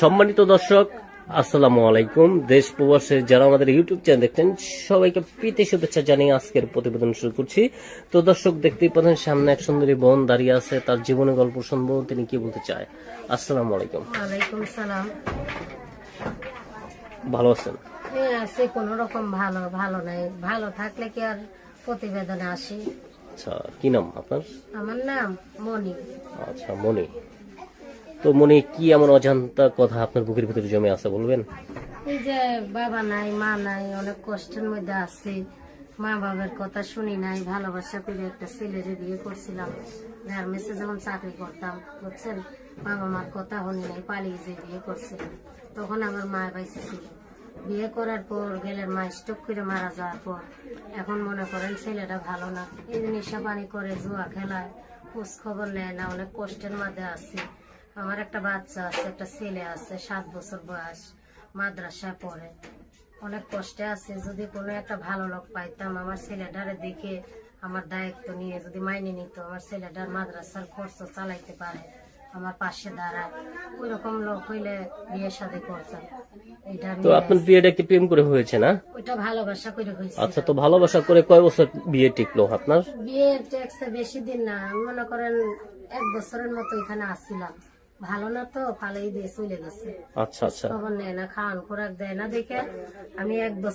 সম্মানিত দর্শক আসসালামু আলাইকুম। দেশ প্রবাসের যারা আমাদের ইউটিউব চ্যানেল দেখছেন সবাইকে প্রীতি শুভেচ্ছা জানিয়ে আজকের প্রতিবেদন শুরু করছি। তো দর্শক দেখতেই পাচ্ছেন সামনে এক সুন্দরী বোন দাঁড়িয়ে আছে তার জীবনের গল্প শুনব তিনি কি বলতে চায়। আসসালামু আলাইকুম। ওয়ালাইকুম সালাম। ভালো আছেন? হ্যাঁ আছি কোনো রকম ভালো ভালো নাই। ভালো থাকলে কি আর প্রতিবেদনে আসি? আচ্ছা কি নাম আপনার? আমার নাম মনি আচ্ছা মনি তো মনে কি এমন অজান্তা কথা আপনার বুকের ভিতরে জমে আছে, বলবেন? এই যে বাবা নাই, মা নাই, অনেক কষ্টের মধ্যে আছি। মা বাবার কথা শুনি নাই, ভালোবাসা করে একটা ছেলেরে বিয়ে করছিলাম। গার্মেন্টসে যখন চাকরি করতাম, বুঝছেন? বাবা মার কথা শুনি নাই, পালিয়ে যে বিয়ে করছিলাম। তখন আমার মা বাইসে ছিল বিয়ে করার পর গেলের মা স্টক করে মারা যাওয়ার পর এখন মনে করেন ছেলেটা ভালো না। এই নেশা পানি করে, জুয়া খেলায়, খোঁজ খবর নেয় না, অনেক কষ্টের মধ্যে আছে। আমার একটা বাচ্চা আছে একটা ছেলে আছে সাত বছর বয়স মাদ্রাসায় পড়ে। অনেক কষ্টে আছে যদি কোনো একটা ভালো লোক পাইতাম আমার ছেলেটারে দেখে আমার দায়িত্ব নিয়ে যদি মাইনে নিত আমার ছেলেটার মাদ্রাসার খরচ চালাইতে পারে আমার পাশে দাঁড়ায়। ওই রকম লোক হইলে শাদী করতাম। তো আপনার বিয়েটা কি প্রেম করে হয়েছে না? ওইটা ভালোবাসা করে হয়েছে। আচ্ছা তো ভালোবাসা করে কয় বছর বিয়ে টিকলো আপনার? বিয়ে ট্যাক্সে বেশি দিন না মনে করেন এক বছরের মতো এখানে আসছিলাম। ভালো না তো ভালোই দিয়ে চলে গেছে। আচ্ছা আচ্ছা। খবর নেয় না খাওয়ান খোরাক দেয় না দেখে। আমি এক বছর